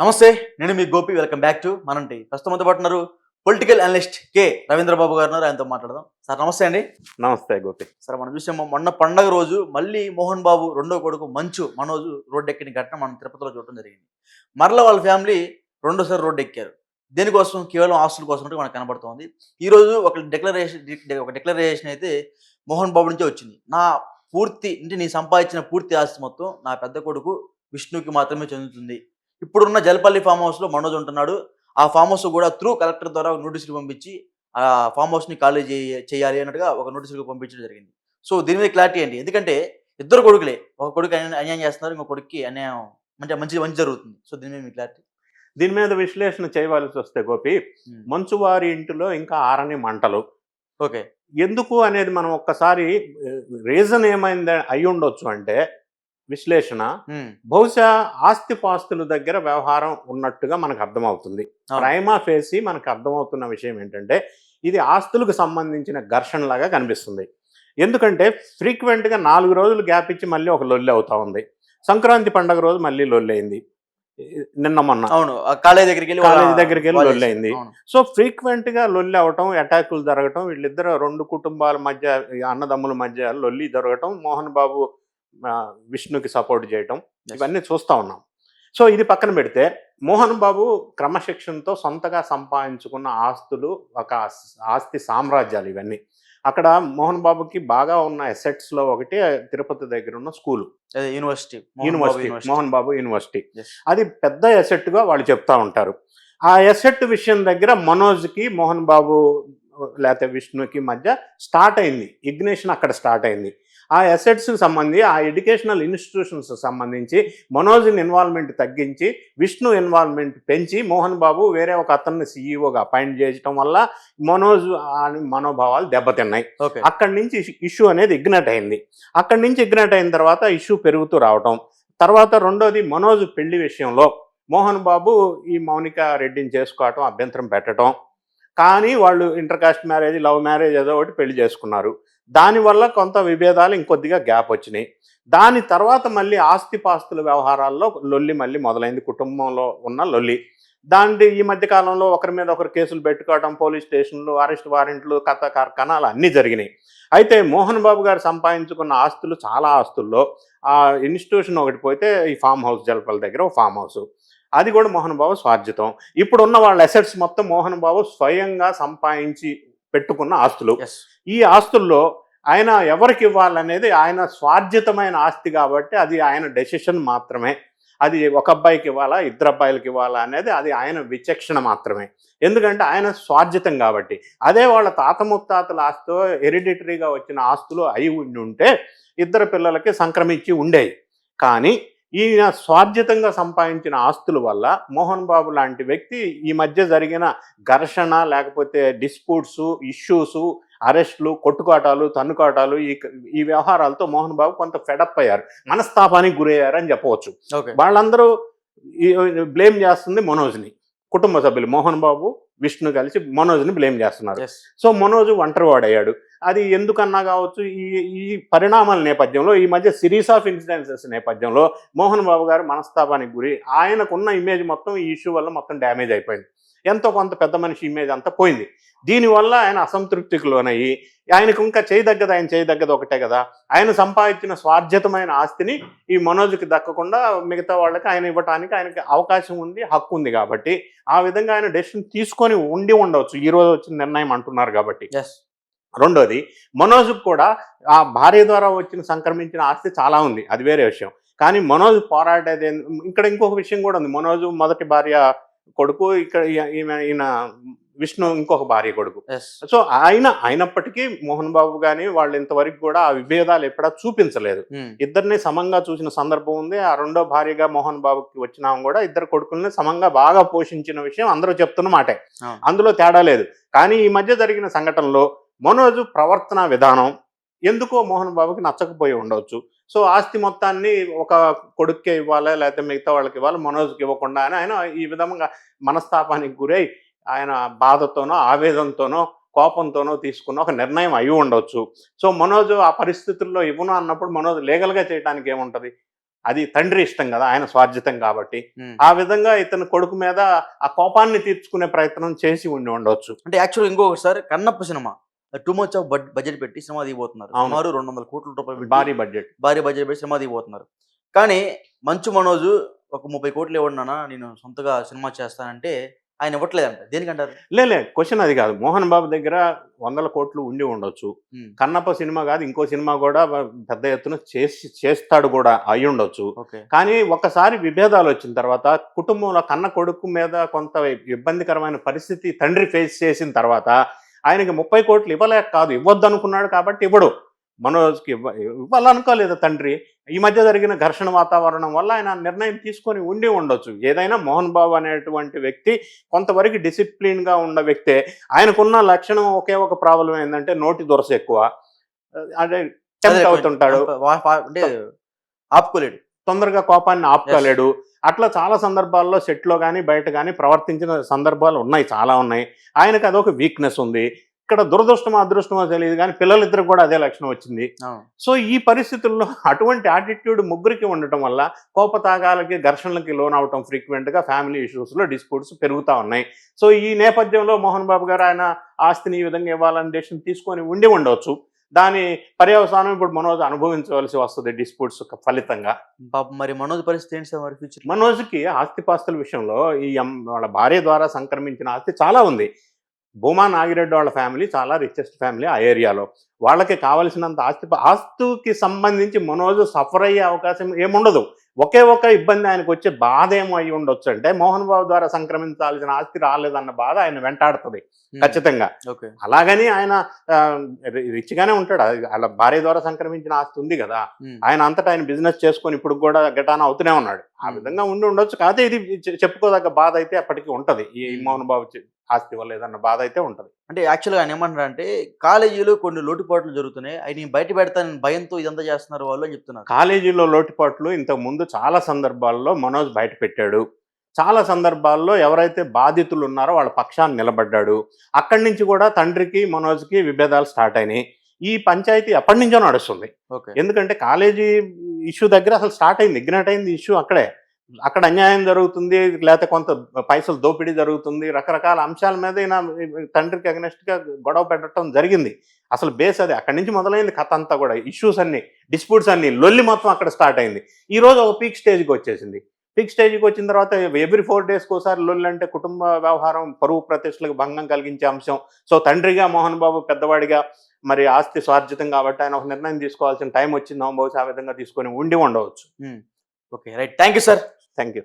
నమస్తే నేను మీ గోపి. వెల్కమ్ బ్యాక్ టు మనంటి. ప్రస్తుతం అంతా పాటున్నారు political analyst K. Ravindrababu garu ఉన్నారు. ఆయనతో మాట్లాడదాం. సార్ నమస్తే అండి. నమస్తే గోపి. సార్ మనం చూసాము మొన్న పండగ రోజు మళ్ళీ మోహన్ బాబు రెండో కొడుకు మంచు మనోజు రోడ్డు ఎక్కిన ఘటన మనం తిరుపతిలో చూడటం జరిగింది. మరలా వాళ్ళ ఫ్యామిలీ రెండోసారి రోడ్డు ఎక్కారు దేనికోసం? కేవలం ఆస్తుల కోసం మనకు కనబడుతోంది. ఈ రోజు ఒక డిక్లరేషన్ ఒక డిక్లరేషన్ అయితే మోహన్ బాబు నుంచే వచ్చింది. నా పూర్తి అంటే నీ సంపాదించిన పూర్తి ఆస్తి మొత్తం నా పెద్ద కొడుకు విష్ణుకి మాత్రమే చెందుతుంది. ఇప్పుడున్న జలపల్లి ఫామ్ హౌస్లో మనోజ్ ఉంటున్నాడు. ఆ ఫామ్ హౌస్ కూడా త్రూ కలెక్టర్ ద్వారా ఒక నోటీసులు పంపించి ఆ ఫామ్ హౌస్ని ఖాళీ చేయ చేయాలి అన్నట్టుగా ఒక నోటీసులు పంపించడం జరిగింది. సో దీని మీద క్లారిటీ ఏంటి? ఎందుకంటే ఇద్దరు కొడుకులే. ఒక కొడుకు అన్యాయం చేస్తున్నారు ఇంకో కొడుక్కి అన్యాయం మంచి మంచి మంచి జరుగుతుంది. సో దీని మీద మీ క్లారిటీ? దీని మీద విశ్లేషణ చేయవలసి వస్తే గోపి మంచువారి ఇంటిలో ఇంకా ఆరని మంటలు. ఓకే. ఎందుకు అనేది మనం ఒక్కసారి రీజన్ ఏమైంది అయి ఉండొచ్చు అంటే విశ్లేషణ బహుశా ఆస్తిపాస్తుల దగ్గర వ్యవహారం ఉన్నట్టుగా మనకు అర్థమవుతుంది. ప్రైమా ఫేసి మనకు అర్థమవుతున్న విషయం ఏంటంటే ఇది ఆస్తులకు సంబంధించిన ఘర్షణలాగా కనిపిస్తుంది. ఎందుకంటే ఫ్రీక్వెంట్గా నాలుగు రోజులు గ్యాప్ ఇచ్చి మళ్ళీ ఒక లొల్లి అవుతా ఉంది. సంక్రాంతి పండగ రోజు మళ్ళీ లొల్లి అయింది. నిన్న మొన్న. అవును కాలేజ్ దగ్గరికి వెళ్ళి కాలేజ్ దగ్గరికి వెళ్ళి లొల్లి అయింది. సో ఫ్రీక్వెంట్గా లొల్లి అవటం అటాకులు జరగటం వీళ్ళిద్దరు రెండు కుటుంబాల మధ్య అన్నదమ్ముల మధ్య లొల్లి జరగటం మోహన్ బాబు విష్ణుకి సపోర్ట్ చేయటం. ఇవన్నీ చూస్తా ఉన్నాం. సో ఇది పక్కన పెడితే మోహన్ బాబు క్రమశిక్షణతో సొంతగా సంపాదించుకున్న ఆస్తులు ఒక ఆస్- ఆస్తి సామ్రాజ్యాలు ఇవన్నీ. అక్కడ మోహన్ బాబుకి బాగా ఉన్న assets లో ఒకటి తిరుపతి దగ్గర ఉన్న school. University. University. Mohan Babu university. అది పెద్ద ఎసెట్గా వాళ్ళు చెప్తా ఉంటారు. ఆ ఎసెట్ విషయం దగ్గర మనోజ్కి మోహన్ బాబు లేకపోతే విష్ణుకి మధ్య స్టార్ట్ అయింది. ఇగ్నేషన్ అక్కడ స్టార్ట్ అయింది. ఆ assets కి సంబంధించి ఆ ఎడ్యుకేషనల్ ఇన్స్టిట్యూషన్స్ సంబంధించి మనోజ్ ఇన్వాల్వ్మెంట్ తగ్గించి విష్ణు ఇన్వాల్వ్మెంట్ పెంచి మోహన్ బాబు వేరే ఒక అతన్ని సీఈఓగా అపాయింట్ చేయడం వల్ల మనోజ్ మనోభావాలు దెబ్బతిన్నాయి. ఓకే. అక్కడి నుంచి ఇష్యూ అనేది ఇగ్నైట్ అయింది. అక్కడి నుంచి ఇగ్నైట్ అయిన తర్వాత ఇష్యూ పెరుగుతూ రావటం. తర్వాత రెండోది మనోజ్ పెళ్ళి విషయంలో మోహన్ బాబు ఈ మౌనిక రెడ్డిని చేసుకోవటం అభ్యంతరం పెట్టడం కానీ వాళ్ళు inter caste marriage love marriage ఏదో ఒకటి పెళ్ళి చేసుకున్నారు. దానివల్ల కొంత విభేదాలు ఇంకొద్దిగా గ్యాప్ వచ్చినాయి. దాని తర్వాత మళ్ళీ ఆస్తిపాస్తుల వ్యవహారాల్లో లొల్లి మళ్ళీ మొదలైంది. కుటుంబంలో ఉన్న లొల్లి. దాని ఈ మధ్య కాలంలో ఒకరి మీద ఒకరు కేసులు పెట్టుకోవడం పోలీస్ స్టేషన్లు అరెస్ట్ వారెంట్లు కథ కార్ఖానాలు అన్నీ జరిగినాయి. అయితే మోహన్ బాబు గారు సంపాదించుకున్న ఆస్తులు చాలా ఆస్తుల్లో. ఆ ఇన్స్టిట్యూషన్ ఒకటి పోతే ఈ ఫామ్ హౌస్ జలపల దగ్గర ఒక ఫామ్ హౌస్. అది కూడా మోహన్ బాబు స్వార్జితం. ఇప్పుడు ఉన్న వాళ్ళ అసెట్స్ మొత్తం మోహన్ బాబు స్వయంగా సంపాదించి పెట్టుకున్న ఆస్తులు. ఈ ఆస్తుల్లో ఆయన ఎవరికి ఇవ్వాలనేది ఆయన స్వార్జితమైన ఆస్తి కాబట్టి అది ఆయన డెసిషన్ మాత్రమే. అది ఒక అబ్బాయికి ఇవ్వాలా ఇద్దరు అబ్బాయిలకి ఇవ్వాలా అనేది అది ఆయన విచక్షణ మాత్రమే. ఎందుకంటే ఆయన స్వార్జితం కాబట్టి. అదే వాళ్ళ తాత ముత్తాతల ఆస్తితో హెరిడిటరీగా వచ్చిన ఆస్తులు అయి ఉండి ఉంటే ఇద్దరు పిల్లలకి సంక్రమించి ఉండేవి. కానీ ఈయన స్వార్జితంగా సంపాదించిన ఆస్తుల వల్ల మోహన్ బాబు లాంటి వ్యక్తి ఈ మధ్య జరిగిన ఘర్షణ లేకపోతే డిస్ప్యూట్స్ ఇష్యూస్ అరెస్టులు కొట్టుకోటాలు తన్నుకోటాలు ఈ ఈ వ్యవహారాలతో మోహన్ బాబు కొంత ఫెడప్ అయ్యారు మనస్తాపానికి గురయ్యారని చెప్పవచ్చు. వాళ్ళందరూ బ్లేమ్ చేస్తుంది మనోజ్ని. కుటుంబ సభ్యులు మోహన్ బాబు విష్ణు కలిసి మనోజ్ని బ్లేమ్ చేస్తున్నారు. సో మనోజ్ ఒంటరివాడయ్యాడు. అది ఎందుకన్నా కావచ్చు ఈ ఈ పరిణామాల నేపథ్యంలో ఈ మధ్య సిరీస్ ఆఫ్ ఇన్సిడెన్సెస్ నేపథ్యంలో మోహన్ బాబు గారు మనస్తాపానికి గురి. ఆయనకున్న ఇమేజ్ మొత్తం ఈ ఇష్యూ వల్ల మొత్తం డ్యామేజ్ అయిపోయింది. ఎంతో కొంత పెద్ద మనిషి ఇమేజ్ అంతా పోయింది. దీనివల్ల ఆయన అసంతృప్తికి లోనయ్యి ఆయనకు ఇంకా చేయదగ్గది ఆయన చేయదగ్గది ఒకటే కదా. ఆయన సంపాదించిన స్వార్జితమైన ఆస్తిని ఈ మనోజ్కి దక్కకుండా మిగతా వాళ్ళకి ఆయన ఇవ్వటానికి ఆయనకి అవకాశం ఉంది హక్కు ఉంది కాబట్టి ఆ విధంగా ఆయన డెసిషన్ తీసుకొని ఉండి ఉండవచ్చు. ఈ రోజు వచ్చిన నిర్ణయం అంటున్నారు కాబట్టి. ఎస్ రెండోది మనోజ్ కూడా ఆ భార్య ద్వారా వచ్చిన సంక్రమించిన ఆస్తి చాలా ఉంది. అది వేరే విషయం. కానీ మనోజ్ పోరాడేది ఇక్కడ ఇంకొక విషయం కూడా ఉంది. మనోజ్ మొదటి భార్య కొడుకు ఇక్కడ ఈమె ఈయన విష్ణు ఇంకొక భార్య కొడుకు. సో ఆయన అయినప్పటికీ మోహన్ బాబు కానీ వాళ్ళు ఇంతవరకు కూడా ఆ విభేదాలు ఎప్పుడా చూపించలేదు. ఇద్దరిని సమంగా చూసిన సందర్భం ఉంది. ఆ రెండో భార్యగా మోహన్ బాబుకి వచ్చినా కూడా ఇద్దరు కొడుకుల్ని సమంగా బాగా పోషించిన విషయం అందరూ చెప్తున్న మాటే. అందులో తేడా లేదు. కానీ ఈ మధ్య జరిగిన సంఘటనలో మనోజ్ ప్రవర్తన విధానం ఎందుకో మోహన్ బాబుకి నచ్చకపోయి ఉండవచ్చు సో ఆస్తి మొత్తాన్ని ఒక కొడుక్కే ఇవ్వాలి లేకపోతే మిగతా వాళ్ళకి ఇవ్వాలి మనోజ్కి ఇవ్వకుండా అని ఆయన ఈ విధంగా మనస్తాపానికి గురై ఆయన బాధతోనో ఆవేదనతోనో కోపంతోనో తీసుకున్న ఒక నిర్ణయం అయి ఉండొచ్చు. సో మనోజ్ ఆ పరిస్థితుల్లో ఇవ్వను అన్నప్పుడు మనోజ్ లీగల్గా చేయడానికి ఏముంటుంది? అది తండ్రి ఇష్టం కదా ఆయన స్వార్జితం కాబట్టి. ఆ విధంగా ఇతని కొడుకు మీద ఆ కోపాన్ని తీర్చుకునే ప్రయత్నం చేసి ఉండి ఉండొచ్చు. అంటే యాక్చువల్ ఇంకొకసారి Kannappa cinema. Too much of budget పెట్టి సినిమా దిగిపోతున్నారు. సుమారు రెండు వందల కోట్ల రూపాయలు భారీ బడ్జెట్. భారీ బడ్జెట్ పెట్టి సినిమా దిగిపోతున్నారు. కానీ మంచు మనోజు ఒక ముప్పై కోట్లు ఇవ్వడినా నేను సొంతగా సినిమా చేస్తానంటే ఆయన ఇవ్వట్లేదంట. దేనికంటారు? లేలే క్వశ్చన్ అది కాదు. మోహన్ బాబు దగ్గర వందల కోట్లు ఉండి ఉండొచ్చు. కన్నప్ప సినిమా కాదు ఇంకో సినిమా కూడా పెద్ద ఎత్తున చేసి చేస్తాడు కూడా అయి ఉండొచ్చు. కానీ ఒక్కసారి విభేదాలు వచ్చిన తర్వాత కుటుంబంలో కన్న కొడుకు మీద కొంత ఇబ్బందికరమైన పరిస్థితి తండ్రి ఫేస్ చేసిన తర్వాత ఆయనకి ముప్పై కోట్లు ఇవ్వలేక కాదు ఇవ్వద్దు అనుకున్నాడు కాబట్టి ఇవ్వడు. మనోజ్కి ఇవ్వ ఇవ్వాలనుకోలేదు తండ్రి. ఈ మధ్య జరిగిన ఘర్షణ వాతావరణం వల్ల ఆయన నిర్ణయం తీసుకొని ఉండి ఉండొచ్చు. ఏదైనా మోహన్ బాబు అనేటువంటి వ్యక్తి కొంతవరకు డిసిప్లిన్గా ఉన్న వ్యక్తే. ఆయనకున్న లక్షణం ఒకే ఒక ప్రాబ్లం ఏంటంటే నోటి దురస ఎక్కువ. అదే అవుతుంటాడు. అంటే ఆపుకోలేడు. తొందరగా కోపాన్ని ఆపుకోలేడు. అట్లా చాలా సందర్భాల్లో సెట్లో కానీ బయట కానీ ప్రవర్తించిన సందర్భాలు ఉన్నాయి చాలా ఉన్నాయి. ఆయనకు అదొక వీక్నెస్ ఉంది. ఇక్కడ దురదృష్టమో అదృష్టమో తెలియదు కానీ పిల్లలిద్దరికి కూడా అదే లక్షణం వచ్చింది. సో ఈ పరిస్థితుల్లో అటువంటి యాటిట్యూడ్ ముగ్గురికి ఉండటం వల్ల కోపతాగాలకి ఘర్షణలకి లోన్ అవటం ఫ్రీక్వెంట్గా ఫ్యామిలీ ఇష్యూస్లో డిస్ప్యూట్స్ పెరుగుతూ ఉన్నాయి. సో ఈ నేపథ్యంలో మోహన్ బాబు గారు ఆయన ఆస్తిని ఈ విధంగా ఇవ్వాలని డెసిషన్ తీసుకొని ఉండి ఉండవచ్చు దాని పర్యవసానం ఇప్పుడు మనోజ్ అనుభవించవలసి వస్తుంది డిస్ప్యూట్స్ ఫలితంగా. పాపం మరి మనోజ్ పరిస్థితి ఏంటి సార్ మరి ఫ్యూచర్ మనోజ్కి ఆస్తిపాస్తుల విషయంలో ఈ వాళ్ళ భార్య ద్వారా సంక్రమించిన ఆస్తి చాలా ఉంది. భూమా నాగిరెడ్డి వాళ్ళ ఫ్యామిలీ చాలా రిచెస్ట్ ఫ్యామిలీ ఆ ఏరియాలో. వాళ్ళకి కావలసినంత ఆస్తి ఆస్తుకి సంబంధించి మనోజ్ సఫర్ అయ్యే అవకాశం ఏముండదు. ఒకే ఒక ఇబ్బంది ఆయనకు వచ్చే బాధ ఏమో అయి ఉండొచ్చు. అంటే మోహన్ బాబు ద్వారా సంక్రమించాల్సిన ఆస్తి రాలేదన్న బాధ ఆయన వెంటాడుతుంది ఖచ్చితంగా. అలాగని ఆయన రిచ్గానే ఉంటాడు. వాళ్ళ భార్య ద్వారా సంక్రమించిన ఆస్తి ఉంది కదా. ఆయన అంతటా ఆయన బిజినెస్ చేసుకొని ఇప్పుడు కూడా గటాన అవుతూనే ఉన్నాడు. ఆ. విధంగా ఉండి ఉండొచ్చు. కాకపోతే ఇది చెప్పుకోదగ్గ బాధ అయితే అప్పటికి ఉంటది. ఈ బాబు చె- ఆస్తి వల్ల ఏదన్న బాధ అయితే ఉంటది. అంటే యాక్చువల్గా ఆయన ఏమంటారు అంటే కాలేజీలో కొన్ని లోటుపాట్లు జరుగుతున్నాయి. అవి నేను బయట పెడతానని భయంతో ఇదంతా చేస్తున్నారు వాళ్ళు అని చెప్తున్నారు. కాలేజీలో లోటుపాట్లు ఇంతకు ముందు చాలా సందర్భాల్లో మనోజ్ బయట పెట్టాడు. చాలా సందర్భాల్లో ఎవరైతే బాధితులు ఉన్నారో వాళ్ళ పక్షాన్ని నిలబడ్డాడు. అక్కడి నుంచి కూడా తండ్రికి మనోజ్కి విభేదాలు స్టార్ట్ అయినాయి. ఈ పంచాయతీ ఎప్పటి నుంచో నడుస్తుంది. ఓకే. ఎందుకంటే కాలేజీ ఇష్యూ దగ్గర అసలు స్టార్ట్ అయింది. ఇగ్నైట్ అయింది ఇష్యూ అక్కడే. అక్కడ అన్యాయం జరుగుతుంది లేకపోతే కొంత పైసలు దోపిడీ జరుగుతుంది. రకరకాల అంశాల మీద ఈయన తండ్రికి against గా గొడవ పెట్టడం జరిగింది. అసలు బేస్ అది అక్కడి నుంచి మొదలైంది కథ అంతా కూడా. ఇష్యూస్ అన్ని డిస్ప్యూట్స్ అన్ని లొల్లి మొత్తం అక్కడ స్టార్ట్ అయింది. ఈ రోజు ఒక పీక్ స్టేజ్కి వచ్చేసింది. పీక్ స్టేజ్కి వచ్చిన తర్వాత ఎవ్రీ ఫోర్ డేస్కి ఒకసారి లొల్లి అంటే కుటుంబ వ్యవహారం పరువు ప్రతిష్టలకు భంగం కలిగించే అంశం. సో తండ్రిగా మోహన్ బాబు పెద్దవాడిగా మరి ఆస్తి స్వార్జితం కాబట్టి ఆయన ఒక నిర్ణయం తీసుకోవాల్సిన టైం వచ్చింది. బహుశా ఆ విధంగా తీసుకొని ఉండి ఉండవచ్చు. Okay right. Thank you sir. Thank you